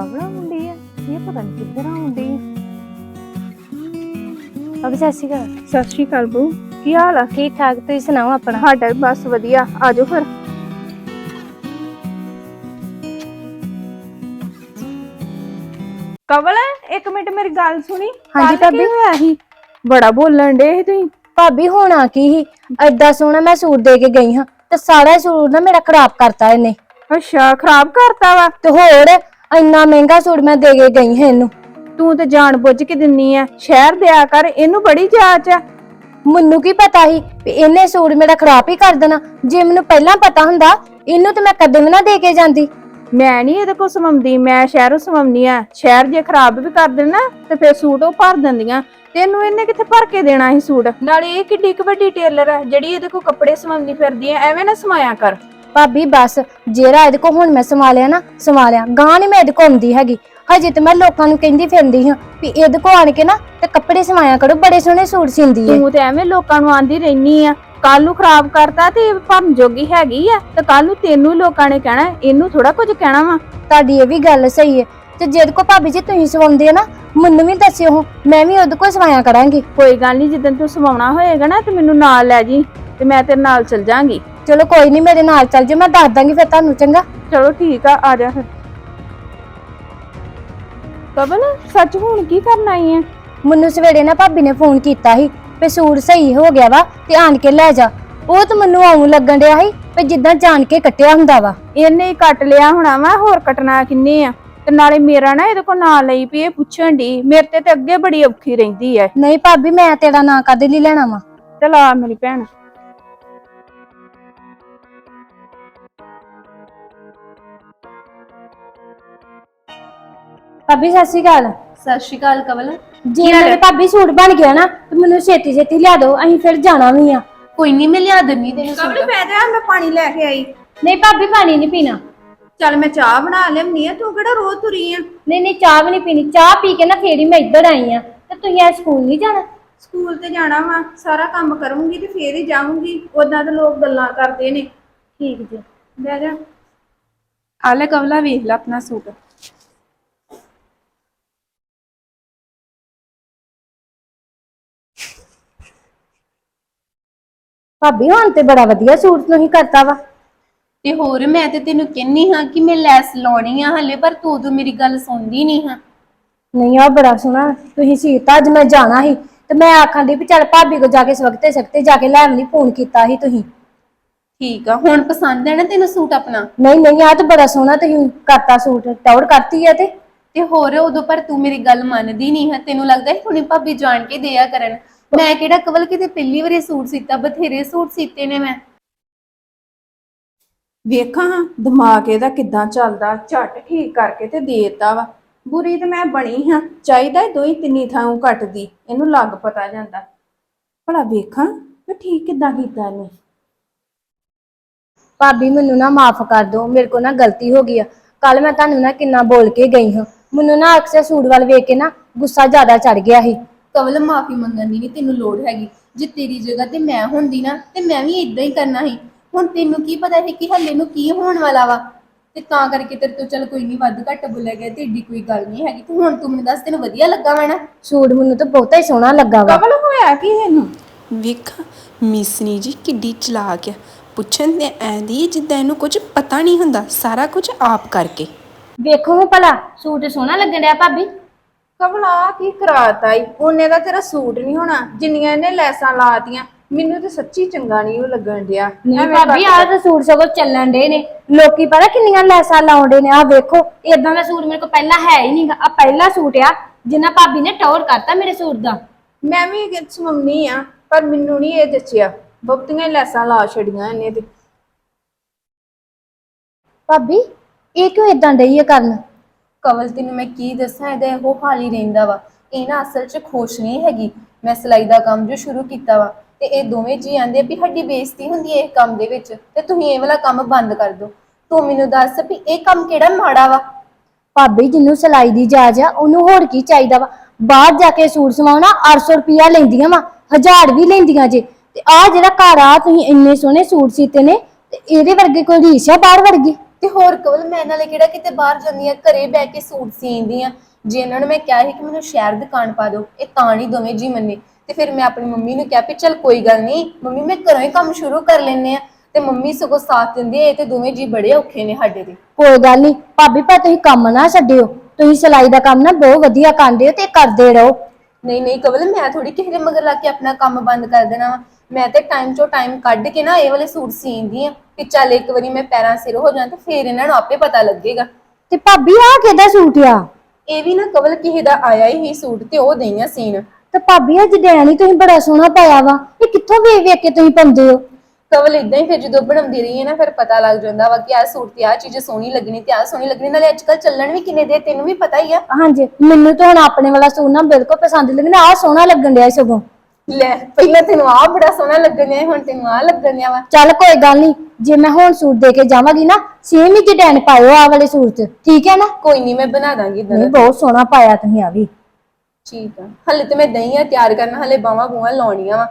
ਕਵਲਾ ਮੁੰਡੀ ਆ? ਇਹ ਪਤਾ ਨਹੀਂ ਕਿੱਧਰ ਆਉਂਦੀ। ਅਬ ਸਤਿ ਸ਼੍ਰੀ ਅਕਾਲ। ਸਤਿ ਸ਼੍ਰੀ ਅਕਾਲ ਬੂ ਕੀ ਹਾਲ ਆ? ਠੀਕ ਠਾਕ ਤੁਸੀਂ ਸੁਣਾਓ ਆਪਣਾ? ਸਾਡਾ ਵੀ ਬਸ ਵਧੀਆ। ਆਜੋ ਫਿਰ। ਕਵਲ ਇੱਕ ਮਿੰਟ ਮੇਰੀ ਗੱਲ ਸੁਣੀ। ਹਾਂਜੀ ਕੱਲ੍ਹ ਕੀ ਭਾਬੀ। ਹੋਇਆ ਸੀ? ਬੜਾ ਬੋਲਣ ਡੇ ਸੀ ਤੁਸੀਂ। ਭਾਬੀ ਹੋਣਾ ਕੀ ਹੀ ਐਡਾ ਸੋਹਣਾ ਮੈਂ ਸੂਟ ਦੇ ਕੇ ਗਈ ਹਾਂ ਤੇ ਸਾਰਾ ਸੂਟ ਨਾ ਮੇਰਾ ਖਰਾਬ ਕਰਤਾ ਇਹਨੇ। ਅੱਛਾ ਖਰਾਬ ਕਰਤਾ ਵਾ? ਤੇ ਹੋਰ ਇੰਨਾ ਮਹਿੰਗਾ ਸੂਟ ਮੈਂ ਦੇ ਕੇ ਗਈ ਹਾਂ ਇਹਨੂੰ। ਤੂੰ ਤੇ ਜਾਣ ਬੁੱਝ ਕੇ ਦਿੰਨੀ ਆ ਸ਼ਹਿਰ ਦਿਆ ਕਰ ਇਹਨੂੰ ਬੜੀ ਜਾਚ ਆ ਮੈਨੂੰ ਕੀ ਪਤਾ ਸੀ ਵੀ ਇਹਨੇ ਸੂਟ ਮੇਰਾ ਖਰਾਬ ਹੀ ਕਰ ਦੇਣਾ। ਜੇ ਮੈਨੂੰ ਪਹਿਲਾਂ ਪਤਾ ਹੁੰਦਾ ਇਹਨੂੰ ਤੇ ਮੈਂ ਕਦੇ ਵੀ ਨਾ ਦੇ ਕੇ ਜਾਂਦੀ। ਮੈਂ ਨਹੀਂ ਇਹਦੇ ਕੋਲ ਸਵਾਉਂਦੀ ਮੈਂ ਸ਼ਹਿਰੋਂ ਸਵਾਉਂਦੀ ਆ। ਸ਼ਹਿਰ ਜੇ ਖਰਾਬ ਵੀ ਕਰ ਦੇਣ ਤੇ ਫਿਰ ਸੂਟ ਉਹ ਭਰ ਦਿੰਦੀਆਂ। ਤੈਨੂੰ ਇਹਨੇ ਕਿੱਥੇ ਭਰ ਕੇ ਦੇਣਾ ਸੀ ਸੂਟ? ਨਾਲੇ ਇਹ ਕਿੱਡੀ ਕੁ ਵੱਡੀ ਟੇਲਰ ਆ ਜਿਹੜੀ ਇਹਦੇ ਕੋਲ ਕੱਪੜੇ ਸਵਾਉਂਦੀ ਫਿਰਦੀ ਆ ਐਵੇਂ ਨਾ ਸਮਾਇਆ ਕਰ। ਭਾਬੀ ਬਸ ਜਿਹੜਾ ਇਹਦੇ ਕੋ ਹੁਣ ਮੈਂ ਸੰਭਾਲਿਆ ਨਾ ਸੰਭਾਲਿਆ ਗਾਂ ਨਹੀਂ ਮੈਂ ਇਹਦੇ ਕੋ ਆਉਂਦੀ ਹੈਗੀ। ਹਜੇ ਤੇ ਮੈਂ ਲੋਕਾਂ ਨੂੰ ਕਹਿੰਦੀ ਫਿਰਦੀ ਹਾਂ ਵੀ ਇਹਦੇ ਕੋ ਆਣ ਕੇ ਨਾ ਤੇ ਕੱਪੜੇ ਸਵਾਇਆ ਕਰੋ ਬੜੇ ਸੋਹਣੇ ਸੂਟ ਸਿੰਦੀ ਹੈ। ਤੂੰ ਤੇ ਐਵੇਂ ਲੋਕਾਂ ਨੂੰ ਆਂਦੀ ਰਹਿਨੀ ਆ। ਕੱਲ ਨੂੰ ਖਰਾਬ ਕਰਤਾ ਤੇ ਭਰਨ ਜੋਗੀ ਹੈਗੀ ਆ। ਤੇ ਕੱਲ ਨੂੰ ਤੈਨੂੰ ਲੋਕਾਂ ਨੇ ਕਹਿਣਾ ਇਹਨੂੰ ਥੋੜਾ ਕੁਝ ਕਹਿਣਾ ਵਾ। ਤੁਹਾਡੀ ਇਹ ਵੀ ਗੱਲ ਸਹੀ ਹੈ। ਤੇ ਜਿਹਦੇ ਕੋ ਭਾਬੀ ਜੀ ਤੁਸੀਂ ਸਵਾਉਂਦੇ ਆ ਨਾ ਮੈਨੂੰ ਵੀ ਦੱਸਿਓ ਮੈਂ ਵੀ ਉਹਦੇ ਕੋ ਸਵਾਇਆ ਕਰਾਂਗੀ। ਕੋਈ ਗੱਲ ਨਹੀਂ ਜਿੱਦਣ ਤੂੰ ਸਵਾਉਣਾ ਹੋਏਗਾ ਨਾ ਤੇ ਮੈਨੂੰ ਨਾਲ ਲੈ ਜੀ ਤੇ ਮੈਂ ਤੇਰੇ ਨਾਲ ਚੱਲ ਜਾਾਂਗੀ। ਚਲੋ ਕੋਈ ਨਹੀਂ ਮੇਰੇ ਨਾਲ ਚੱਲ ਜੇ ਮੈਂ ਦੱਸ ਦਾਂਗੀ ਫਿਰ ਤੁਹਾਨੂੰ ਚੰਗਾ? ਚਲੋ ਠੀਕ ਆ ਆ ਜਾ ਫਿਰ। ਕਬਲ ਸੱਚ ਹੁਣ ਕੀ ਕਰਨ ਆਈ ਐ? ਮੈਨੂੰ ਸਵੇਰੇ ਨਾ ਭਾਬੀ ਨੇ ਫੋਨ ਕੀਤਾ ਸੀ ਵੀ ਸੂਟ ਸਹੀ ਹੋ ਗਿਆ ਵਾ ਤੇ ਆਣ ਕੇ ਲੈ ਜਾ। ਉਹ ਤਾਂ ਮੈਨੂੰ ਆਉਂ ਲੱਗਣ ਡਿਆ ਸੀ ਵੀ ਜਿੱਦਾਂ ਜਾਣ ਕੇ ਕੱਟਿਆ ਹੁੰਦਾ ਵਾ। ਇਹਨੇ ਹੀ ਕੱਟ ਲਿਆ ਹੋਣਾ ਵਾ ਹੋਰ ਕੱਟਣਾ ਕਿੰਨੇ ਆ? ਤੇ ਨਾਲੇ ਮੇਰਾ ਨਾ ਇਹਦੇ ਕੋਲ ਨਾਂ ਲਈ ਵੀ ਇਹ ਪੁੱਛਣ ਦੀ ਮੇਰੇ ਤੇ ਤੇ ਅੱਗੇ ਬੜੀ ਔਖੀ ਰਹਿੰਦੀ ਐ। ਨਹੀਂ ਭਾਬੀ ਮੈਂ ਤੇਰਾ ਨਾਂ ਕਦੇ ਲਈ ਲੈਣਾ ਵਾ? ਚਲ ਆ ਮੇਰੀ ਭੈਣ। ਭਾਬੀ ਸਤਿ ਸ਼੍ਰੀ ਅਕਾਲ। ਸਤਿ ਸ਼੍ਰੀ ਅਕਾਲ ਕਵਲ ਜੇ ਮੇਰੇ ਭਾਬੀ ਸੂਟ ਬਣ ਗਿਆ ਨਾ ਤੇ ਮੈਨੂੰ ਛੇਤੀ ਛੇਤੀ ਲਿਆ ਦਿਓ ਅਸੀਂ ਫਿਰ ਜਾਣਾ ਵੀ ਆ। ਕੋਈ ਨਹੀਂ ਮੈਂ ਲਿਆ ਦਿੰਨੀ ਤੈਨੂੰ ਸੂਟ। ਪੈ ਜਾ ਮੈਂ ਪਾਣੀ ਲੈ ਕੇ ਆਈ। ਨਹੀਂ ਭਾਬੀ ਪਾਣੀ ਨਹੀਂ ਪੀਣਾ। ਚੱਲ ਮੈਂ ਚਾਹ ਬਣਾ ਲਿਆਉਣੀ ਆ ਤੂੰ ਕਿਹੜਾ ਰੋਜ਼ ਤੁਰੀ ਆ? ਨਹੀਂ ਨਹੀਂ ਚਾਹ ਵੀ ਨਹੀਂ ਪੀਣੀ। ਚਾਹ ਪੀ ਕੇ ਨਾ ਫੇਰ ਹੀ ਮੈਂ ਇੱਧਰ ਆਈ ਆ ਤੇ ਤੁਸੀਂ ਅੱਜ ਸਕੂਲ ਨਹੀਂ ਜਾਣਾ? ਸਕੂਲ ਤੇ ਜਾਣਾ ਵਾ ਸਾਰਾ ਕੰਮ ਕਰੂੰਗੀ ਤੇ ਫੇਰ ਹੀ ਜਾਊਂਗੀ। ਉਦਾਂ ਤਾਂ ਲੋਕ ਗੱਲਾਂ ਕਰਦੇ ਨੇ। ਠੀਕ ਜੀ। ਬਹਿ ਜਾ। ਆ ਲੈ ਕਵਲਾ ਵੇਖ ਲੈ ਆਪਣਾ ਸੂਟ। ਭਾਬੀ ਹੁਣ ਤੇ ਬੜਾ ਵਧੀਆ ਸੂਟ ਤੁਸੀਂ ਕਰਤਾ ਵਾ। ਤੇ ਹੋਰ ਮੈਂ ਤੇ ਤੈਨੂੰ ਕਹਿੰਨੀ ਹਾਂ ਕਿ ਮੈਂ ਲੈਸ ਲਾਉਣੀ ਆ ਹਲੇ ਪਰ ਤੂੰ ਉਦੋਂ ਮੇਰੀ ਗੱਲ ਸੁਣਦੀ ਨਹੀਂ ਹਾਂ। ਨਹੀਂ ਆ ਬੜਾ ਸੋਹਣਾ। ਤੁਸੀਂ ਸੀਤਾ ਅੱਜ ਮੈਂ ਜਾਣਾ ਸੀ ਤੇ ਮੈਂ ਆਖਾਂ ਦੀ ਵੀ ਚੱਲ ਭਾਬੀ ਕੋ ਜਾ ਕੇ ਸਵਖਤੇ ਸਖਤੇ ਜਾ ਕੇ ਲੈਣ ਲਈ ਫੋਨ ਕੀਤਾ ਸੀ ਤੁਸੀਂ। ਠੀਕ ਆ ਹੁਣ ਪਸੰਦ ਹੈ ਨਾ ਤੈਨੂੰ ਸੂਟ ਆਪਣਾ? ਨਹੀਂ ਨਹੀਂ ਆ ਤਾਂ ਬੜਾ ਸੋਹਣਾ ਤੁਸੀਂ ਕਰਤਾ ਸੂਟ ਟੌਰ ਕਰਤੀ ਆ ਤੇ। ਤੇ ਹੋਰ ਉਦੋਂ ਪਰ ਤੂੰ ਮੇਰੀ ਗੱਲ ਮੰਨਦੀ ਨਹੀਂ ਹੈ ਤੈਨੂੰ ਲੱਗਦਾ ਹੈ ਹੁਣੇ ਭਾਬੀ ਜਾਣ ਕੇ ਦਿਆ ਕਰਨ। ਮੈਂ ਕਿਹੜਾ ਕਵਲ ਕਿਤੇ ਪਹਿਲੀ ਵਾਰੀ ਸੂਟ ਸੀਤਾ ਬਥੇਰੇ ਸੂਟ ਸੀਤੇ ਨੇ ਮੈਂ। ਵੇਖਾਂ ਹਾਂ ਦਿਮਾਗ ਇਹਦਾ ਕਿੱਦਾਂ ਚੱਲਦਾ ਝੱਟ ਠੀਕ ਕਰਕੇ ਤੇ ਦੇਤਾ ਵਾ। ਬੁਰੀ ਤੇ ਮੈਂ ਬਣੀ ਹਾਂ ਚਾਹੀਦਾ ਇਹ ਦੋਈ ਤਿੰਨੀ ਥਾਂ ਕੱਟਦੀ ਇਹਨੂੰ ਲੱਗ ਪਤਾ ਜਾਂਦਾ। ਭਲਾ ਵੇਖਾਂ ਮੈਂ ਠੀਕ ਕਿੱਦਾਂ ਕੀਤਾ ਇਹਨੇ। ਭਾਬੀ ਮੈਨੂੰ ਨਾ ਮਾਫ ਕਰ ਦਿਓ ਮੇਰੇ ਕੋ ਨਾ ਗਲਤੀ ਹੋ ਗਈ ਆ। ਕੱਲ ਮੈਂ ਤੁਹਾਨੂੰ ਨਾ ਕਿੰਨਾ ਬੋਲ ਕੇ ਗਈ ਹਾਂ। ਮੈਨੂੰ ਨਾ ਅਕਸਰ ਸੂਟ ਵੱਲ ਵੇਖ ਕੇ ਨਾ ਗੁੱਸਾ ਜ਼ਿਆਦਾ ਚੜ ਗਿਆ ਸੀ। ਕਵਲ ਮਾਫੀ ਮੰਗਣ ਦੀ ਨਹੀਂ ਤੈਨੂੰ ਲੋੜ ਹੈਗੀ ਜੇ ਤੇਰੀ ਜਗ੍ਹਾ ਤੇ ਮੈਂ ਹੁੰਦੀ ਨਾ ਤੇ ਮੈਂ ਵੀ ਇਦਾਂ ਹੀ ਕਰਨਾ ਸੀ। ਹੁਣ ਤੈਨੂੰ ਕੀ ਪਤਾ ਹੈ ਕਿ ਹੱਲੇ ਨੂੰ ਕੀ ਹੋਣ ਵਾਲਾ ਵਾ? ਤੇ ਤਾਂ ਕਰਕੇ ਤੇਰੇ ਤੋਂ ਚੱਲ ਕੋਈ ਨਹੀਂ ਵੱਧ ਘੱਟ ਬੋਲਿਆ ਗਿਆ ਤੇ ਏਡੀ ਕੋਈ ਗੱਲ ਨਹੀਂ ਹੈਗੀ। ਤੇ ਹੁਣ ਤੂੰ ਮੈਨੂੰ ਦੱਸ ਤੈਨੂੰ ਵਧੀਆ ਲੱਗਾ ਵਾ ਨਾ? ਸੂਟ ਮੈਨੂੰ ਤਾਂ ਬਹੁਤਾ ਹੀ ਸੋਹਣਾ ਲੱਗਾ ਵਾ। ਕਬਲ ਹੋਇਆ ਕੀ ਇਹਨੂੰ? ਵੇਖਾਂ ਮਿਸਨੀ ਜੀ ਕਿੱਡੀ ਚਲਾਕ ਆ। ਪੁੱਛਣ ਤੇ ਐਂਦੀ ਜਿੱਦਾਂ ਇਹਨੂੰ ਕੁਝ ਪਤਾ ਨਹੀਂ ਹੁੰਦਾ ਸਾਰਾ ਕੁਝ ਆਪ ਕਰਕੇ। ਵੇਖੋ ਭਲਾ ਸੂਟ ਸੋਹਣਾ ਲੱਗਣ ਡਿਆ ਭਾਬੀ। ਕਬਲ ਆ ਕੀ ਕਰਾਤਾ ਈ? ਉਹਨੇ ਦਾ ਤੇਰਾ ਸੂਟ ਨਹੀਂ ਹੋਣਾ। ਜਿੰਨੀਆਂ ਇਹਨੇ ਲੈਸਾਂ ਲਾਤੀਆਂ ਮੈਨੂੰ ਤੇ ਸੱਚੀ ਚੰਗਾ ਨਹੀਂ ਉਹ ਲੱਗਣ ਡਿਆ। ਨਹੀਂ ਐਵੇਂ ਭਾਬੀ ਆਹ ਤਾਂ ਸੂਟ ਸਗੋਂ ਚੱਲਣ ਡੇ ਨੇ। ਲੋਕੀ ਪਤਾ ਕਿੰਨੀਆਂ ਲੈਸਾਂ ਲਾਉਂਦੇ ਨੇ। ਆ ਵੇਖੋ ਇਦਾਂ ਦਾ ਸੂਟ ਮੇਰੇ ਕੋਲ ਪਹਿਲਾਂ ਹੈ ਹੀ ਨਹੀਂਗਾ ਆ ਪਹਿਲਾ ਸੂਟ ਆ ਜਿੰਨਾ ਭਾਬੀ ਨੇ ਟੌਰ ਕਰਤਾ ਮੇਰੇ ਸੂਟ ਦਾ। ਮੈਂ ਵੀ ਸਮਮੀ ਆ ਪਰ ਮੈਨੂੰ ਨਹੀਂ ਇਹ ਜੱਚਿਆ। ਬਹੁਤੀਆਂ ਹੀ ਲੈਸਾਂ ਲਾ ਛੜੀਆਂ ਇਹਨੇ ਤੇ। ਭਾਬੀ ਇਹ ਕਿਉਂ ਇਦਾਂ ਡਈ ਆ ਕਰਨ? ਕਵਲ ਤੈਨੂੰ ਮੈਂ ਕੀ ਦੱਸਾਂ, ਇਹਦਾ ਇਹੋ ਹਾਲ ਹੀ ਰਹਿੰਦਾ ਵਾ। ਇਹ ਨਾ ਅਸਲ 'ਚ ਖੁਸ਼ ਨਹੀਂ ਹੈਗੀ। ਮੈਂ ਸਿਲਾਈ ਦਾ ਕੰਮ ਜੋ ਸ਼ੁਰੂ ਕੀਤਾ ਵਾ, ਤੇ ਇਹ ਦੋਵੇਂ ਜੀ ਆਂਦੇ ਵੀ ਸਾਡੀ ਬੇਇੱਜ਼ਤੀ ਹੁੰਦੀ ਹੈ ਇਹ ਕੰਮ ਦੇ ਵਿੱਚ, ਤੇ ਤੁਸੀਂ ਇਹ ਵਾਲਾ ਕੰਮ ਬੰਦ ਕਰ ਦਿਓ। ਤੂੰ ਮੈਨੂੰ ਦੱਸ ਵੀ ਇਹ ਕੰਮ ਕਿਹੜਾ ਮਾੜਾ ਵਾ? ਭਾਬੀ, ਜਿਹਨੂੰ ਸਿਲਾਈ ਦੀ ਜਾਜ ਆ, ਉਹਨੂੰ ਹੋਰ ਕੀ ਚਾਹੀਦਾ ਵਾ? ਬਾਹਰ ਜਾ ਕੇ ਸੂਟ ਸਵਾਉਣਾ 800 ਰੁਪਿਆ ਲੈਂਦੀਆਂ ਵਾ, ਹਜ਼ਾਰ ਵੀ ਲੈਂਦੀਆਂ ਜੇ। ਤੇ ਆ ਜਿਹੜਾ ਘਰ ਆ, ਤੁਸੀਂ ਇੰਨੇ ਸੋਹਣੇ ਸੂਟ ਸੀਤੇ ਨੇ, ਤੇ ਇਹਦੇ ਵਰਗੇ ਕੋਈ ਰੀਸ ਆ ਬਾਹਰ ਵਰਗੀ? ਤੇ ਹੋਰ ਕਵਲ ਮੈਂ ਨਾਲੇ ਕਿਹੜਾ ਕਿਤੇ ਬਾਹਰ ਜਾਂਦੀ ਆ ਘਰੇ ਬਹਿ ਕੇ ਸੂਟ ਸੀਂਦੀ ਆ ਜੇ ਇਹਨਾਂ ਨੂੰ ਮੈਂ ਕਿਹਾ ਸੀ ਕਿ ਮੈਨੂੰ ਸ਼ਹਿਰ ਦੁਕਾਨ ਪਾ ਦਿਓ ਇਹ ਤਾਂ ਨਹੀਂ ਦੋਵੇਂ ਜੀ ਮੰਨੇ। ਤੇ ਫਿਰ ਮੈਂ ਆਪਣੀ ਮੰਮੀ ਨੂੰ ਕਿਹਾ ਵੀ ਚੱਲ ਕੋਈ ਗੱਲ ਨਹੀਂ ਮੰਮੀ ਮੈਂ ਘਰੋਂ ਹੀ ਕੰਮ ਸ਼ੁਰੂ ਕਰ ਲੈਨੇ ਆ ਤੇ ਮੰਮੀ ਸਗੋਂ ਸਾਥ ਦਿੰਦੀ ਇਹ ਤੇ ਦੋਵੇਂ ਜੀ ਬੜੇ ਔਖੇ ਨੇ ਸਾਡੇ ਦੇ ਕੋਈ ਗੱਲ ਨਹੀਂ ਭਾਬੀ ਪਰ ਤੁਸੀਂ ਕੰਮ ਨਾ ਛੱਡਿਓ। ਤੁਸੀਂ ਸਿਲਾਈ ਦਾ ਕੰਮ ਨਾ ਬਹੁਤ ਵਧੀਆ ਕਰਦੇ ਹੋ ਤੇ ਕਰਦੇ ਰਹੋ। ਨਹੀਂ ਨਹੀਂ ਕਵਲ ਮੈਂ ਥੋੜੀ ਕਿਸੇ ਦੇ ਮਗਰ ਲੱਗ ਕੇ ਆਪਣਾ ਕੰਮ ਬੰਦ ਕਰ ਦੇਣਾ ਵਾ। ਮੈਂ ਤੇ ਟਾਈਮ ਚੋਂ ਟਾਈਮ ਕੱਢ ਕੇ ਨਾ ਇਹ ਵਾਲੇ ਸੂਟ ਸੀਂਦੀ ਆ ਕਿ ਚੱਲ ਇੱਕ ਵਾਰੀ ਮੈਂ ਪੈਰਾਂ ਸਿਰ ਹੋ ਜਾਂ ਤੇ ਫਿਰ ਇਹਨਾਂ ਨੂੰ ਆਪੇ ਪਤਾ ਲੱਗੇਗਾ। ਤੇ ਭਾਬੀ ਆ ਕਿਹਦਾ ਸੂਟ ਆ? ਇਹ ਵੀ ਨਾ ਕਵਲ ਕਿਸੇ ਦਾ ਆਇਆ ਹੀ ਸੂਟ ਤੇ ਉਹ ਦਈਆਂ ਸੀਨ ਤੇ ਭਾਬੀ ਅੱਜ ਡੈਣੀ ਤੁਸੀਂ ਬੜਾ ਸੋਹਣਾ ਪਾਇਆ ਵਾ। ਇਹ ਕਿੱਥੋਂ ਵੇਖ ਵੇਖ ਕੇ ਤੁਸੀਂ ਪਾਉਂਦੇ ਹੋ? ਕਵਲ ਇਦਾਂ ਹੀ ਫਿਰ ਜਦੋਂ ਬਣਾਉਂਦੀ ਰਹੀ ਹੈ ਨਾ ਫਿਰ ਪਤਾ ਲੱਗ ਜਾਂਦਾ ਵਾ ਕਿ ਆਹ ਸੂਟ ਤੇ ਆਹ ਚੀਜ਼ ਸੋਹਣੀ ਲੱਗਣੀ ਤੇ ਆਹ ਸੋਹਣੀ ਲੱਗਣੀ। ਨਾਲੇ ਅੱਜ ਕੱਲ ਚੱਲਣ ਵੀ ਕਿੰਨੇ ਦੇ ਤੈਨੂੰ ਵੀ ਪਤਾ ਹੀ ਆ। ਹਾਂਜੀ ਮੈਨੂੰ ਤਾਂ ਹੁਣ ਆਪਣੇ ਵਾਲਾ ਸੂਟ ਨਾ ਬਿਲਕੁਲ ਪਸੰਦ ਲੱਗਣਾ ਆ ਸੋਹਣਾ ਲੱਗਣ ਡਿਆ ਸਗੋਂ। ਲੈ ਪਹਿਲਾਂ ਤੈਨੂੰ ਆਹ ਬੜਾ ਸੋਹਣਾ ਲੱਗਣ ਡਿਆ ਸੀ, ਹੁਣ ਤੈਨੂੰ ਆਹ ਲੱਗਣ ਡਿਆ ਵਾ। ਚੱਲ ਕੋਈ ਗੱਲ ਨਹੀਂ ਜੇ ਮੈਂ ਹੁਣ ਸੂਟ ਦੇ ਕੇ ਜਾਵਾਂਗੀ ਨਾ ਸੇਮ ਹੀ ਡਿਜ਼ਾਈਨ ਪਾਇਓ ਆ ਵਾਲੇ ਸੂਟ 'ਚ ਠੀਕ ਹੈ ਨਾ? ਕੋਈ ਨਹੀਂ ਮੈਂ ਬਣਾ ਦਾਂਗੀ ਨਹੀਂ ਬਹੁਤ ਸੋਹਣਾ ਪਾਇਆ ਤੁਸੀਂ ਆ ਵੀ। ਠੀਕ ਆ। ਹਲੇ ਤੇ ਮੈਂ ਦਹੀਂ ਆ ਤਿਆਰ ਕਰਨਾ ਹਲੇ ਬਾਵਾ ਬੂਆ ਲਾਉਣੀਆਂ ਵਾ।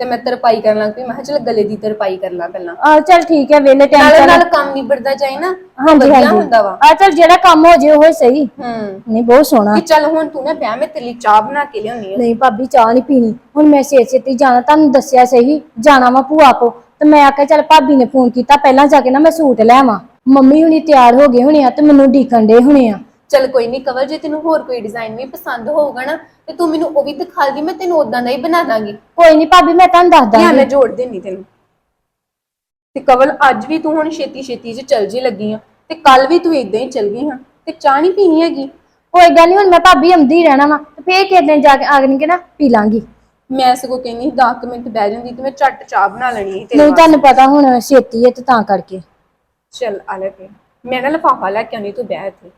ਤੇ ਮੈਂ ਤਰਪਾਈ ਕਰਨ ਲੱਗ ਪਈ। ਮੈਂ ਕਿਹਾ ਚਲ ਗਲੇ ਦੀ ਤਰਪਾਈ ਕਰ ਲਾਂ ਪਹਿਲਾਂ। ਆ ਚੱਲ ਠੀਕ ਹੈ ਵੇਲੇ ਟਾਈਮ ਨਾਲੇ ਨਾਲ ਕੰਮ ਨਿਬੜਦਾ ਜਾਏ ਨਾ ਹਾਂਜੀ ਹਾਂਜੀ। ਹੁੰਦਾ ਵਾ। ਆ ਚੱਲ ਜਿਹੜਾ ਕੰਮ ਹੋ ਜੇ ਉਹ ਸਹੀ। ਹੂੰ। ਨਹੀਂ ਬਹੁਤ ਸੋਹਣਾ। ਕਿ ਚੱਲ ਹੁਣ ਤੂੰ ਨਾ ਵਿਆਹ ਮੈਂ ਤੇਰੀ ਚਾਹ ਬਣਾ ਕੇ ਲਿਆਉਣੀ ਆ। ਨਹੀਂ ਭਾਬੀ ਚਾਹ ਨਹੀਂ ਪੀਣੀ। ਹੁਣ ਮੈਂ ਛੇ ਛੇਤੀ ਜਾਣਾ ਤੁਹਾਨੂੰ ਦੱਸਿਆ ਸਹੀ। ਜਾਣਾ ਵਾ ਭੂਆ ਕੋ ਤੇ ਮੈਂ ਆਖਿਆ ਚੱਲ ਭਾਬੀ ਨੇ ਫੋਨ ਕੀਤਾ ਪਹਿਲਾਂ ਜਾ ਕੇ ਨਾ ਮੈਂ ਸੂਟ ਲੈ ਆਵਾਂ। ਮੰਮੀ ਹੁਣੀ ਤਿਆਰ ਹੋ ਗਏ ਹੋਣੇ ਆ ਤੇ ਮੈਨੂੰ ਢੀਕਣ ਦੇ ਹੋਣੇ ਆ। ਚੱਲ ਕੋਈ ਨਹੀਂ ਕਵਲ ਜੇ ਤੈਨੂੰ ਹੋਰ ਕੋਈ ਡਿਜ਼ਾਈਨ ਵੀ ਪਸੰਦ ਹੋਊਗਾ ਨਾ ਤੇ ਤੂੰ ਮੈਨੂੰ ਉਹ ਵੀ ਦਿਖਾ ਦੀ ਮੈਂ ਤੈਨੂੰ ਉਦਾਂ ਦਾ ਹੀ ਬਣਾ ਦਾਂਗੀ। ਕੋਈ ਨਹੀਂ ਭਾਬੀ ਮੈਂ ਤੁਹਾਨੂੰ ਦੱਸ ਦਾਂਗੀ। ਨਾਲ ਜੋੜ ਦੇਣੀ ਤੈਨੂੰ। ਤੇ ਕਵਲ ਅੱਜ ਵੀ ਤੂੰ ਹੁਣ ਛੇਤੀ ਛੇਤੀ ਚ ਚੱਲ ਜੇ ਲੱਗੀ ਆ ਤੇ ਕੱਲ ਵੀ ਤੂੰ ਇਦਾਂ ਹੀ ਚੱਲ ਗਈ ਹਾਂ ਤੇ ਚਾਹ ਨਹੀਂ ਪੀਣੀ ਹੈਗੀ? ਕੋਈ ਗੱਲ ਨਹੀਂ ਹੁਣ ਮੈਂ ਭਾਬੀ ਆਉਂਦੀ ਹੀ ਰਹਿਣਾ ਵਾ ਤੇ ਫੇਰ ਕਿਸੇ ਦਿਨ ਜਾ ਕੇ ਆਗਣੀ ਕੇ ਨਾ ਪੀ ਲਾਂਗੀ। ਮੈਂ ਸਗੋਂ ਕਹਿੰਦੀ 10 ਮਿੰਟ ਬਹਿ ਜਾਂਦੀ ਤੇ ਮੈਂ ਝੱਟ ਚਾਹ ਬਣਾ ਲੈਣੀ ਸੀ ਤੇਰੇ ਨਹੀਂ। ਤੁਹਾਨੂੰ ਪਤਾ ਹੁਣ ਛੇਤੀ ਹੈ ਤੇ ਤਾਂ ਕਰਕੇ। ਚੱਲ ਆ ਲੈ ਕੇ ਮੈਂ ਨਾ ਲਫਾਫਾ ਲੈ ਕੇ ਆਉਣੀ ਤੂੰ ਬਹਿ ਇੱਥੇ।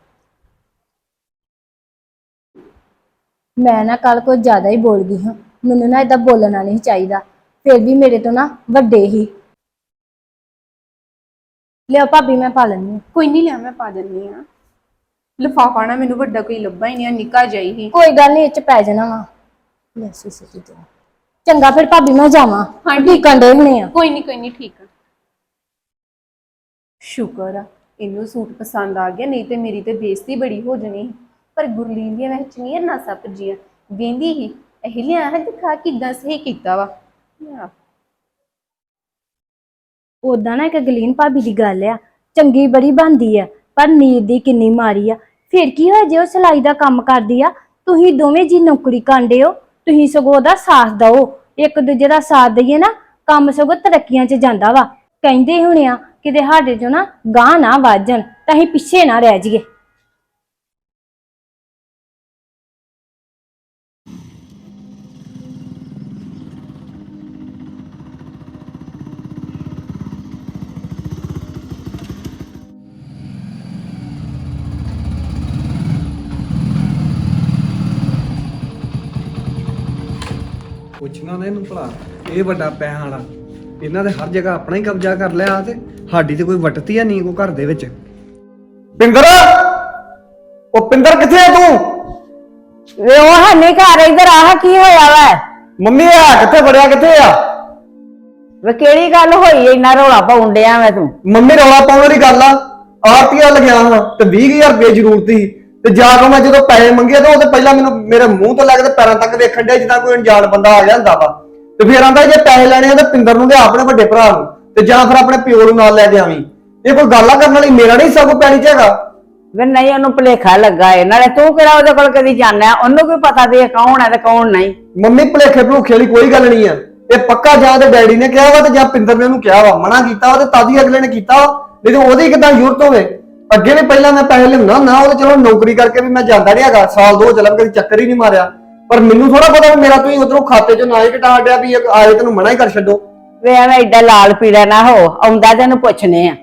ਮੈਂ ਨਾ ਕੱਲ ਕੁਝ ਜ਼ਿਆਦਾ ਹੀ ਬੋਲ ਗਈ ਹਾਂ। ਮੈਨੂੰ ਨਾ ਏਦਾਂ ਬੋਲਣਾ ਨਹੀਂ ਚਾਹੀਦਾ। ਫਿਰ ਵੀ ਮੇਰੇ ਤੋਂ ਨਾ ਵੱਡੇ ਹੀ। ਲਿਆ ਭਾਬੀ ਮੈਂ ਪਾ ਲੈਂਦੀ ਹਾਂ। ਕੋਈ ਨਹੀਂ ਲਿਆ ਮੈਂ ਪਾ ਦਿੰਨੀ ਆ ਲਫਾਫਾ ਨਾ ਮੈਨੂੰ ਵੱਡਾ ਕੋਈ ਲੱਭਾ ਹੀ ਨਹੀਂ ਆ ਨਿੱਕਾ ਜਾਈ ਹੀ। ਕੋਈ ਗੱਲ ਨਹੀਂ ਇਹ ਚ ਪੈ ਜਾਣਾ ਵਾ। ਲੈ ਸੀ ਸੀ ਤੇ। ਚੰਗਾ ਫਿਰ ਭਾਬੀ ਮੈਂ ਜਾਵਾਂ। ਹਾਂ, ਠੀਕ ਦੇ ਹੋਣੇ ਆ। ਕੋਈ ਨਹੀਂ ਕੋਈ ਨਹੀਂ ਠੀਕ ਆ। ਸ਼ੁਕਰ ਆ ਇਹਨੂੰ ਸੂਟ ਪਸੰਦ ਆ ਗਿਆ ਨਹੀਂ ਤੇ ਮੇਰੀ ਤੇ ਬੇਇੱਜ਼ਤੀ ਬੜੀ ਹੋ ਜਣੀ। ਸੀ। ਪਰ ਗੁਰਲੀਨ ਦੀਆਂ ਵਿੱਚ ਨਹੀਂ ਨਾ ਸੱਪਜੀਆਂ ਵੇਂਦੀ ਹੀ, ਇਹ ਲਿਆ ਹੈ ਕਿਦਾਂ ਸਹੀ ਕੀਤਾ ਵਾ। ਲਿਆ। ਉਦਾਂ ਨਾ ਇੱਕ ਗਲੀਨ ਭਾਬੀ ਦੀ ਗੱਲ ਆ, ਚੰਗੀ ਬੜੀ ਬਣਦੀ ਆ, ਪਰ ਨੀਰ ਦੀ ਕਿੰਨੀ ਮਾਰੀ ਆ। ਫਿਰ ਕੀ ਹੋਇਆ ਜੇ ਉਹ ਸਿਲਾਈ ਦਾ ਕੰਮ ਕਰਦੀ ਆ? ਤੁਸੀਂ ਦੋਵੇਂ ਜੀ ਨੌਕਰੀ ਕਾਂਡੇ ਹੋ, ਤੁਸੀਂ ਸਗੋਂ ਉਹਦਾ ਸਾਥ ਦਓ। ਇੱਕ ਦੂਜੇ ਦਾ ਸਾਥ ਦਈਏ ਨਾ, ਕੰਮ ਸਗੋਂ ਤਰੱਕੀਆਂ 'ਚ ਜਾਂਦਾ ਵਾ। ਕਹਿੰਦੇ ਹੋਣੇ ਆ, ਕਿਤੇ ਸਾਡੇ 'ਚੋਂ ਨਾ ਗਾਂ ਨਾ ਵਾਜਣ ਤਾਂ ਅਸੀਂ ਪਿੱਛੇ ਨਾ ਰਹਿ ਜਾਈਏ। ਪੁੱਛਣਾ ਨਾ ਇਹਨੂੰ ਭਲਾ ਇਹ ਵੱਡਾ ਪੈਸਾ ਵਾਲਾ। ਇਹਨਾਂ ਦੇ ਹਰ ਜਗ੍ਹਾ ਆਪਣਾ ਹੀ ਕਬਜ਼ਾ ਕਰ ਲਿਆ ਤੇ ਸਾਡੀ ਤੇ ਕੋਈ ਵਟਤੀ ਆ ਨਹੀਂ ਕੋ ਘਰ ਦੇ ਵਿੱਚ। ਪਿੰਦਰ! ਉਹ ਪਿੰਦਰ ਕਿੱਥੇ ਆ ਤੂੰ? ਵੇ ਉਹ ਹਨੇ ਘਰ ਇਧਰ ਆਹ ਕੀ ਹੋਇਆ ਵਾ? ਮੰਮੀ ਆ ਕਿੱਥੇ? ਵੜਿਆ ਕਿੱਥੇ ਆ? ਵੇ ਕਿਹੜੀ ਗੱਲ ਹੋਈ? ਇੰਨਾ ਰੌਲਾ ਪਾਉਣ ਡਿਆ ਮੈਂ ਤੂੰ। ਮੰਮੀ ਰੌਲਾ ਪਾਉਣ ਵਾਲੀ ਗੱਲ ਆ। ਆਰਤੀਆ ਲੱਗਿਆ ਹਾਂ ਤੇ 20000 ਰੁਪਏ ਜ਼ਰੂਰਤ ਸੀ। ਤੇ ਜਾ ਕੇ ਮੈਂ ਜਦੋਂ ਪੈਸੇ ਮੰਗੇ ਤਾਂ ਉਹ ਤੇ ਪਹਿਲਾਂ ਮੈਨੂੰ ਮੇਰੇ ਮੂੰਹ ਤੋਂ ਲੱਗਦੇ ਪੈਰਾਂ ਤੱਕ ਵੇਖਣ ਡਿਆ ਜਿੱਦਾਂ ਕੋਈ ਅਣਜਾਣ ਬੰਦਾ ਆ ਹੁੰਦਾ ਵਾ। ਤੇ ਫਿਰ ਆਂਦਾ ਜੇ ਪੈਸੇ ਲੈਣੇ ਆ ਤਾਂ ਪਿੰਦਰ ਨੂੰ ਤੇ ਆਪਣੇ ਵੱਡੇ ਭਰਾ ਨੂੰ ਤੇ ਜਾਂ ਫਿਰ ਆਪਣੇ ਪਿਓ ਨੂੰ ਨਾਲ ਲੈ ਕੇ ਆਵੀਂ। ਇਹ ਕੋਈ ਗੱਲ ਆ ਕਰਨ ਵਾਲੀ? ਮੇਰਾ ਨਹੀਂ ਸਭ ਪੈਣੀ ਚ ਹੈਗਾ। ਵੇ ਨਹੀਂ ਉਹਨੂੰ ਭੁਲੇਖਾ ਲੱਗਾ ਏ। ਨਾਲੇ ਤੂੰ ਕਿਹੜਾ ਉਹਦੇ ਕੋਲ ਕਦੀ ਜਾਣਾ ਉਹਨੂੰ ਕੀ ਪਤਾ ਵੀ ਇਹ ਕੌਣ ਹੈ ਤੇ ਕੌਣ ਨਹੀਂ। ਮੰਮੀ ਭੁਲੇਖੇ ਭਲੂਖੇ ਵਾਲੀ ਕੋਈ ਗੱਲ ਨਹੀਂ ਆ। ਇਹ ਪੱਕਾ ਜਾਂ ਤੇ ਡੈਡੀ ਨੇ ਕਿਹਾ ਵਾ ਤੇ ਜਾਂ ਪਿੰਦਰ ਨੇ ਉਹਨੂੰ ਕਿਹਾ ਵਾ। ਮਨਾ ਕੀਤਾ ਵਾ ਤੇ ਤਦ ਹੀ ਅਗਲੇ ਨੇ ਕੀਤਾ ਵਾ। ਨਹੀਂ ਤੇ ਉਹਦੀ ਕਿਦਾਂ ਜ਼ਰੂਰਤ ਹੋਵੇ? ਅੱਗੇ ਵੀ ਪਹਿਲਾਂ ਮੈਂ ਪੈਸੇ ਲਿਆਉਂਦਾ ਨਾ ਉਹ ਚਲੋ ਨੌਕਰੀ ਕਰਕੇ ਵੀ ਮੈਂ ਜਾਂਦਾ ਨਹੀਂ ਹੈਗਾ ਸਾਲ ਦੋ ਚੱਲਣ ਕਦੀ ਚੱਕਰ ਹੀ ਨਹੀਂ ਮਾਰਿਆ। ਪਰ ਮੈਨੂੰ ਥੋੜਾ ਪਤਾ ਵੀ ਮੇਰਾ ਤੁਸੀਂ ਉਧਰੋਂ ਖਾਤੇ ਚੋਂ ਨਾ ਹੀ ਕਟਾ ਡਿਆ ਵੀ ਆਏ ਤੈਨੂੰ ਮਨਾ ਹੀ ਕਰ ਛੱਡੋ। ਵੇ ਐਵੇਂ ਏਡਾ ਲਾਲ ਪੀੜਾ ਨਾ ਹੋ ਆਉਂਦਾ ਤੈਨੂੰ ਪੁੱਛਨੇ ਆ।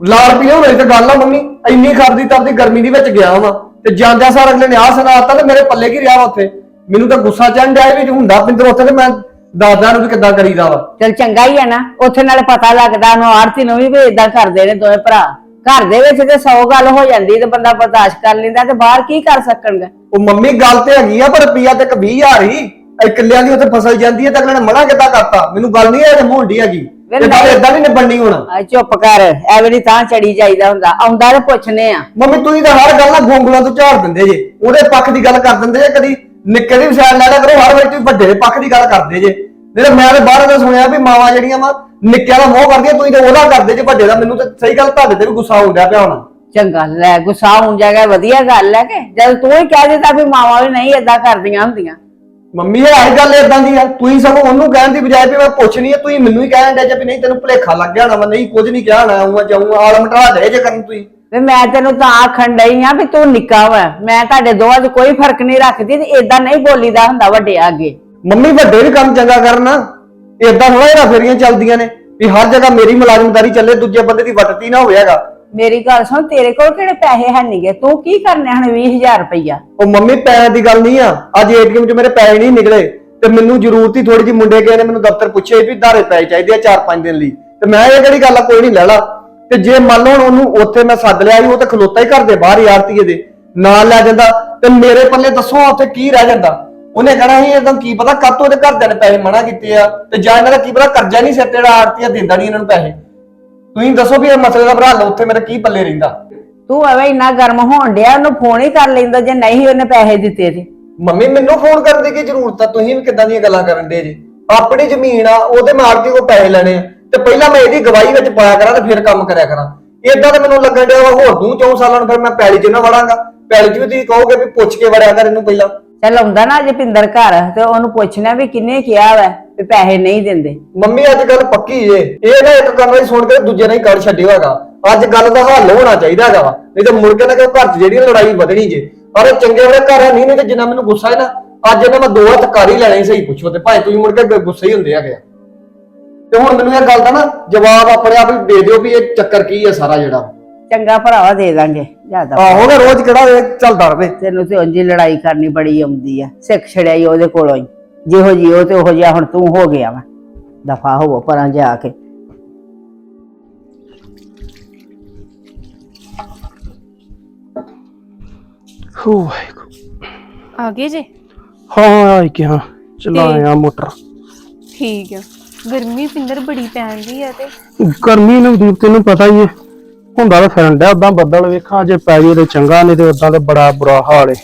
ਲਾਲ ਪੀਲੇ ਹੋਣੇ ਤੇ ਗੱਲ ਆ ਮੰਮੀ ਇੰਨੀ ਖਰਦੀ ਤਰਦੀ ਗਰਮੀ ਦੇ ਵਿੱਚ ਗਿਆ ਵਾ ਤੇ ਜਾਂਦਿਆਂ ਸਾਰ ਅਗਲੇ ਨੇ ਆਹ ਸੁਣਾਤਾ ਤੇ ਮੇਰੇ ਪੱਲੇ ਕੀ ਰਿਹਾ ਉੱਥੇ? ਮੈਨੂੰ ਤਾਂ ਗੁੱਸਾ ਚੜ੍ਹ ਡਿਆ ਵੀ ਹੁੰਦਾ ਪਿੰਦਰ ਉੱਥੇ ਤੇ ਮੈਂ ਦਾਦਾ ਨੂੰ ਵੀ ਕਿੱਦਾਂ ਕਰੀਦਾ ਵਾ। ਚਲ ਚੰਗਾ ਹੀ ਹੈ ਨਾ ਉੱਥੇ ਨਾਲੇ ਪਤਾ ਲੱਗਦਾ ਉਹਨੂੰ ਆਰਤੀ ਨੂੰ ਵੀ ਵੀ ਇਦਾਂ ਕਰਦੇ ਨੇ ਦੋਵੇਂ ਭਰਾ। ਘਰ ਦੇ ਵਿੱਚ ਤੇ 100 ਗੱਲ ਹੋ ਜਾਂਦੀ ਤੇ ਬੰਦਾ ਬਰਦਾਸ਼ਤ ਕਰ ਲੈਂਦਾ ਤੇ ਬਾਹਰ ਕੀ ਕਰ ਸਕਣਗੇ? ਉਹ ਮੰਮੀ ਗੱਲ ਤੇ ਹੈਗੀ ਆ ਪਰ ਰੁਪਈਆ ਤੇ 20000 ਹੀ। ਇਕੱਲਿਆਂ ਦੀ ਉੱਥੇ ਫਸਲ ਜਾਂਦੀ ਹੈ ਤੇ ਅਗਲੇ ਨੇ ਮਨਾ ਕਿੱਦਾਂ ਕਰਤਾ? ਮੈਨੂੰ ਗੱਲ ਨਹੀਂ ਇਹ ਮੋਹੰਡੀ ਹੈਗੀ। ਵੇਲੇ ਇਦਾਂ ਇਦਾਂ ਨਹੀਂ ਨਿਬੜਨੀ ਹੁਣ। ਆ ਚੁੱਪ ਕਰ ਐਵੇਂ ਨੀ ਤਾਂ ਚੜੀ ਜਾਈਦਾ ਹੁੰਦਾ। ਆਉਂਦਾ ਤੇ ਪੁੱਛਨੇ ਆ। ਮੰਮੀ ਤੁਸੀਂ ਤਾਂ ਹਰ ਗੱਲ ਨਾਲ ਗੋਂਗਲਾਂ ਤੋਂ ਝਾੜ ਦਿੰਦੇ ਜੇ। ਉਹਦੇ ਪੱਖ ਦੀ ਗੱਲ ਕਰ ਦਿੰਦੇ ਜੇ ਕਦੀ ਨਿੱਕੇ ਦੀ ਵਿਸਾਰ ਲੈ ਲਿਆ ਕਰੋ ਹਰ ਵਾਰੀ ਤੁਸੀਂ ਵੱਡੇ ਦੇ ਪੱਖ ਦੀ ਗੱਲ ਕਰਦੇ ਜੇ। ਨਹੀਂ ਤਾਂ ਮੈਂ ਤਾਂ ਬਾਹਰ ਦਾ ਸੁਣਿਆ ਵੀ ਮਾਵਾਂ ਜਿਹੜੀਆਂ ਵਾ ਨਿੱਕਿਆਂ ਦਾ ਮੋਹ ਕਰਦੀਆਂ ਤੁਸੀਂ ਤਾਂ ਉਹਦਾ ਕਰਦੇ ਜੇ ਵੱਡੇ ਦਾ। ਮੈਨੂੰ ਤਾਂ ਸਹੀ ਗੱਲ ਤੁਹਾਡੇ ਤੇ ਵੀ ਗੁੱਸਾ ਆਉਂਦਾ ਪਿਆ ਹੁਣ। ਚੰਗਾ ਲੈ ਗੁੱਸਾ ਹੁਣ ਜਾਗਾ ਵਧੀਆ ਗੱਲ ਹੈ ਕਿ? ਜਦ ਤੂੰ ਹੀ ਕਹਿ ਦਿੱਤਾ ਵੀ ਮਾਵਾਂ ਵੀ ਨਹੀਂ ਏਦਾਂ ਕਰਦੀਆਂ ਹੁੰਦੀਆਂ। ਮੰਮੀ ਇਹ ਆਹੀ ਗੱਲ ਏਦਾਂ ਦੀ ਆ। ਤੁਸੀਂ ਸਗੋਂ ਉਹਨੂੰ ਕਹਿਣ ਦੀ ਬਜਾਏ ਵੀ ਮੈਂ ਪੁੱਛਣੀ ਆ ਤੁਸੀਂ ਮੈਨੂੰ ਹੀ ਕਹਿਣ ਦੇ ਜੇ ਵੀ ਨਹੀਂ ਤੈਨੂੰ ਭੁਲੇਖਾ ਲੱਗ ਗਿਆ ਮੈਂ ਨਹੀਂ ਕੁਝ ਨਹੀਂ ਕਿਹਾ ਹੋਣਾ ਆਉਂਗਾ ਜਾਊਂਗਾ ਆਲਮ ਢਾ ਦੇ ਜੇ ਕਰਨ ਤੁਸੀਂ। ਵੀ ਮੈਂ ਤੈਨੂੰ ਤਾਂ ਆਖਣ ਡਈ ਆ ਵੀ ਤੂੰ ਨਿੱਕਾ ਵਾ ਮੈਂ ਤੁਹਾਡੇ ਦੋਵਾਂ 'ਚ ਕੋਈ ਫ਼ਰਕ ਨਹੀਂ ਰੱਖਦੀ ਤੇ ਏਦਾਂ ਨਹੀਂ ਬੋਲੀਦਾ ਹੁੰਦਾ ਵੱਡਿਆਂ ਅੱਗੇ। ਮੰਮੀ ਵੱਡੇ ਵੀ ਕੰਮ ਚੰਗਾ ਕਰਨਾ। ਏਦਾਂ ਥੋੜਾ ਜਿਹੜਾ ਫੇਰੀਆਂ ਚੱਲਦੀਆਂ ਨੇ ਵੀ ਹਰ ਜਗ੍ਹਾ ਮੇਰੀ ਮੁਲਾਜ਼ਮਦਾਰੀ ਚੱਲੇ ਦੂਜੇ ਬੰਦੇ ਦੀ ਵੱਟਤੀ ਨਾ ਹੋਵੇਗਾ ਮੇਰੀ ਗੱਲ ਸੁਣ ਤੇਰੇ ਕੋਲ ਕਿਹੜੇ ਪੈਸੇ ਹੈ ਨਹੀਂਗੇ ਤੂੰ ਕੀ ਕਰਨੇ ਹਨ 20000 ਰੁਪਈਆ? ਉਹ ਮੰਮੀ ਪੈਸੇ ਦੀ ਗੱਲ ਨਹੀਂ ਆ। ਅੱਜ ਏਟੀਐਮ 'ਚ ਮੇਰੇ ਪੈਸੇ ਨਹੀਂ ਨਿਕਲੇ ਤੇ ਮੈਨੂੰ ਜ਼ਰੂਰਤ ਹੀ ਥੋੜੀ ਜਿਹੀ ਮੁੰਡੇ ਗਏ ਨੇ ਮੈਨੂੰ ਦਫ਼ਤਰ ਪੁੱਛੇ ਵੀ ਧਾਰੇ ਪੈਸੇ ਚਾਹੀਦੇ ਆ 4-5 ਦਿਨ ਲਈ। ਤੇ ਮੈਂ ਇਹ ਕਿਹੜੀ ਗੱਲ ਆ ਕੋਈ ਨਹੀਂ ਲੈ ਲਾ ਤੇ ਜੇ ਮੰਨ ਲਓ ਉਹਨੂੰ ਉੱਥੇ ਮੈਂ ਸੱਦ ਲਿਆ ਸੀ ਉਹ ਤਾਂ ਖਲੋਤਾ ਹੀ ਘਰ ਦੇ ਬਾਹਰ ਯਾਰਤੀਏ ਦੇ ਨਾਲ ਲੈ ਜਾਂਦਾ। ਤੇ ਮੇਰੇ ਪੱਲੇ ਦੱਸੋ ਉੱਥੇ ਕੀ ਰਹਿ ਜਾਂਦਾ। ਉਹਨੇ ਕਹਣਾ ਸੀ ਇਦਾਂ ਕੀ ਪਤਾ ਕੱਤ ਉਹਦੇ ਘਰਦਿਆਂ ਨੇ ਪੈਸੇ ਮਨਾ ਕੀਤੇ ਆ ਤੇ ਜਾਂ ਇਹਨਾਂ ਦਾ ਕੀ ਪਤਾ ਕਰਜ਼ਾ ਨਹੀਂ ਸਿਰ ਤੇ ਜਿਹੜਾ ਆੜਤੀਆ ਦਿੰਦਾ ਨਹੀਂ ਇਹਨਾਂ ਨੂੰ ਪੈਸੇ। ਤੁਸੀਂ ਦੱਸੋ ਵੀ ਇਹ ਮਸਲੇ ਦਾ ਭਰਾ ਲਓ ਉੱਥੇ ਮੇਰਾ ਕੀ ਪੱਲੇ ਰਹਿੰਦਾ? ਤੂੰ ਐਵੇਂ ਇੰਨਾ ਗਰਮ ਹੋਣ ਡਿਆ ਉਹਨੂੰ ਫੋਨ ਹੀ ਕਰ ਲੈਂਦਾ ਜੇ ਨਹੀਂ ਉਹਨੇ ਪੈਸੇ ਦਿੱਤੇ ਤੇ। ਮੰਮੀ ਮੈਨੂੰ ਫੋਨ ਕਰਨ ਦੀ ਕੀ ਜ਼ਰੂਰਤ ਆ? ਤੁਸੀਂ ਵੀ ਕਿੱਦਾਂ ਦੀਆਂ ਗੱਲਾਂ ਕਰਨ ਦੇ ਜੀ? ਆਪਣੀ ਜ਼ਮੀਨ ਆ ਉਹਦੇ ਮਾਲਕੀ ਕੋ ਪੈਸੇ ਲੈਣੇ ਆ। ਤੇ ਪਹਿਲਾਂ ਮੈਂ ਇਹਦੀ ਗਵਾਹੀ ਵਿੱਚ ਪਾਇਆ ਕਰਾਂ ਤੇ ਫਿਰ ਕੰਮ ਕਰਿਆ ਕਰਾਂ। ਇਦਾਂ ਤੇ ਮੈਨੂੰ ਲੱਗਣ ਡਿਆ ਵਾ ਹੋਰ ਦੂੰ ਚੌਂ ਸਾਲਾਂ ਨੂੰ ਫਿਰ ਮੈਂ ਪੈਲੀ 'ਚ ਵੜਾਂਗਾ। ਪੈਲੀ 'ਚ ਵੀ ਤੁਸੀਂ ਕਹੋਗੇ ਵੀ ਪੁੱਛ ਕੇ ਵੜਿਆ ਕਰ ਇਹਨੂੰ ਪਹਿਲਾਂ। ਚੱਲ ਆਉਂਦਾ ਨਾ ਜੇ ਘਰ, ਤੇ ਉਹਨੂੰ ਪੁੱਛਣਾ ਵੀ ਕਿੰਨੇ ਕਿਹਾ ਵਾ ਵੀ ਪੈਸੇ ਨਹੀਂ ਦਿੰਦੇ। ਮੰਮੀ, ਅੱਜ ਗੱਲ ਪੱਕੀ ਏ। ਇਹ ਨਾ ਇੱਕ ਕੰਨ ਵਾਲੀ ਸੁਣ ਕੇ ਦੂਜੇ ਨਾਲ ਹੀ ਕੱਢ ਛੱਡਿਓ ਹੈਗਾ ਅੱਜ ਗੱਲ ਦਾ ਹੱਲ ਹੋਣਾ ਚਾਹੀਦਾ ਹੈਗਾ ਵਾ। ਨਹੀਂ ਤਾਂ ਮੁੜ ਕੇ ਨਾ ਕਿ ਘਰ 'ਚ ਜਿਹੜੀ ਲੜਾਈ ਵਧਣੀ ਜੇ। ਪਰ ਇਹ ਚੰਗੇ ਵਾਲੇ ਘਰ ਹੈ, ਨਹੀਂ ਨਹੀਂ ਤੇ ਜਿੰਨਾ ਮੈਨੂੰ ਗੁੱਸਾ ਹੈ ਨਾ, ਅੱਜ ਇਹਨਾਂ ਮੈਂ ਦੋ ਹੱਥ ਕਰ ਹੀ ਲੈਣੇ ਸਹੀ ਪੁੱਛੋ ਤੇ ਭਾਵੇਂ ਤੁਸੀਂ ਮੁੜ ਕੇ ਗ- ਗੁੱਸੇ ਹੀ ਹੁੰਦੇ ਹੈਗੇ ਆ। ਤੇ ਹੁਣ ਮੈਨੂੰ ਇਹ ਗੱਲ ਦਾ ਨਾ ਜਵਾਬ ਆਪਣੇ ਆਪ ਹੀ ਦੇ ਦਿਓ ਵੀ ਇਹ ਚੱਕਰ ਕੀ ਹੈ ਸਾਰਾ ਜਿਹੜਾ। ਚੰਗਾ ਭਰਾਵਾ ਦੇ ਦਾਂਗੇ ਜ਼ਿਆਦਾ ਆਹੋ ਨਾ ਰੋਜ਼ ਕਿਹੜਾ ਇਹ ਚੱਲਦਾ ਰਵੇ ਤੈਨੂੰ ਤੇ ਉਂਝ ਹੀ ਲੜਾਈ ਕਰਨੀ ਬੜੀ ਆਉਂਦੀ ਆ ਸਿੱਖ ਛੜਿਆ ਹੀ ਉਹਦੇ ਕੋਲੋਂ ਹੀ। ਜਿਹੋ ਜੀ ਉਹ ਤੇ ਉਹੋ ਜਿਹਾ ਹੁਣ ਤੂੰ ਹੋ ਗਿਆ ਵਾ। ਦਫਾ ਹੋਵੋ ਪਰਾਂ ਜਾ ਕੇ। ਹੋ ਵਾਹਿਗੁਰੂ। ਆ ਗਏ ਜੇ? ਹਾਂ ਆਈ ਕਿ ਹਾਂ ਚਲਾਇਆ ਮੋਟਰ। ਠੀਕ ਆ। ਗਰਮੀ ਪਿੰਦਰ ਬੜੀ ਪੈਣ ਦੀ ਆ ਤੇ। ਗਰਮੀ ਨੂੰ ਦੀਪ ਤੈਨੂੰ ਪਤਾ ਹੀ ਹੈ ਹੁੰਦਾ ਤਾਂ ਫਿਰਨ ਡਿਆ ਉਦਾਂ ਬੱਦਲ ਵੇਖਾਂ ਜੇ ਪੈ ਜੇ ਤੇ ਚੰਗਾ ਨਹੀਂ ਤੇ ਉਦਾਂ ਤੇ ਬੜਾ ਬੁਰਾ ਹਾਲ ਏ।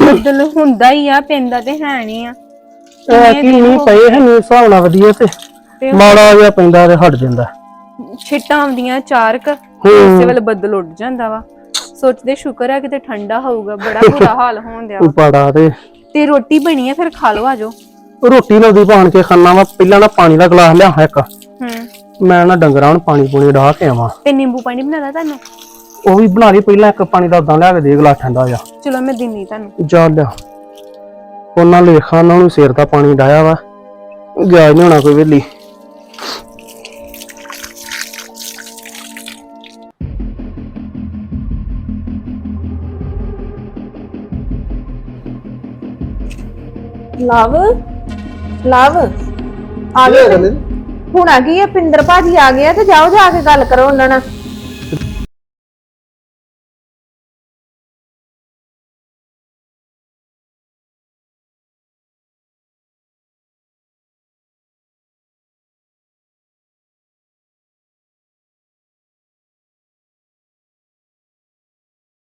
ਬੱਦਲ ਹੁੰਦਾ ਹੀ ਆ ਪੈਂਦਾ ਤੇ ਹੈ ਨਹੀਂ ਆ। ਇਹ ਕੀ ਨਹੀਂ ਪਏ ਹੈ ਨਹੀਂ ਹਿਸਾਬ ਨਾਲ ਵਧੀਆ ਤੇ ਮਾੜਾ ਜਿਹਾ ਪੈਂਦਾ ਤੇ ਹਟ ਜਾਂਦਾ। ਛਿੱਟਾਂ ਆਉਂਦੀਆਂ ਚਾਰਕ ਉਸੇ ਵੇਲੇ ਬੱਦਲ ਉੱਡ ਜਾਂਦਾ ਵਾ। ਸੋਚਦੇ ਸ਼ੁਕਰ ਹੈ ਕਿਤੇ ਠੰਡਾ ਹੋਊਗਾ ਬੜਾ ਬੁਰਾ ਹਾਲ ਹੋਣ ਦਿਆ। ਉਪਾੜਾ ਤੇ। ਤੇ ਰੋਟੀ ਬਣੀ ਆ ਫਿਰ ਖਾ ਲਓ ਆਜੋ ਰੋਟੀ ਨਾਲ ਦੀ ਭਾਣ ਕੇ ਖਾਣਾ ਵਾ ਪਹਿਲਾਂ ਨਾ ਪਾਣੀ ਦਾ ਗਲਾਸ ਲਿਆ ਇੱਕ। ਹੂੰ। ਮੈਂ ਨਾ ਡੰਗਰਾਂ ਨੂੰ ਪਾਣੀ ਪੂਣੀ ਢਾ ਕੇ ਆਵਾਂ। ਤੇ ਨਿੰਬੂ ਪਾਣੀ ਬਣਾਦਾ ਤੁਹਾਨੂੰ? ਉਹ ਵੀ ਬਣਾ ਲਈ ਪਹਿਲਾਂ ਇੱਕ ਪਾਣੀ ਦਾ ਉਦਾਂ ਲਿਆ ਕੇ ਦੇ ਗਲਾਸ ਠੰਡਾ ਜਾ ਚਲੋ ਮੈਂ ਦਿੰਨੀ ਤੁਹਾਨੂੰ। ਜਾ ਲਿਆ। ਉਹਨਾਂ ਲੇਖਾਂ ਉਹਨਾਂ ਨੂੰ ਸਿਰ ਦਾ ਪਾਣੀ ਡਾਇਆ ਵਾ। ਗਿਆ ਨਹੀਂ ਹੋਣਾ ਕੋਈ ਵੇਲੀ। Love love. ਆ ਗਏ। ਹੁਣ ਆ ਗਈ ਆ, ਪਿੰਦਰ ਭਾਜੀ ਆ ਗਏ ਆ, ਤੇ ਜਾਓ ਜਾ ਕੇ ਗੱਲ ਕਰੋ ਉਹਨਾਂ ਨਾਲ।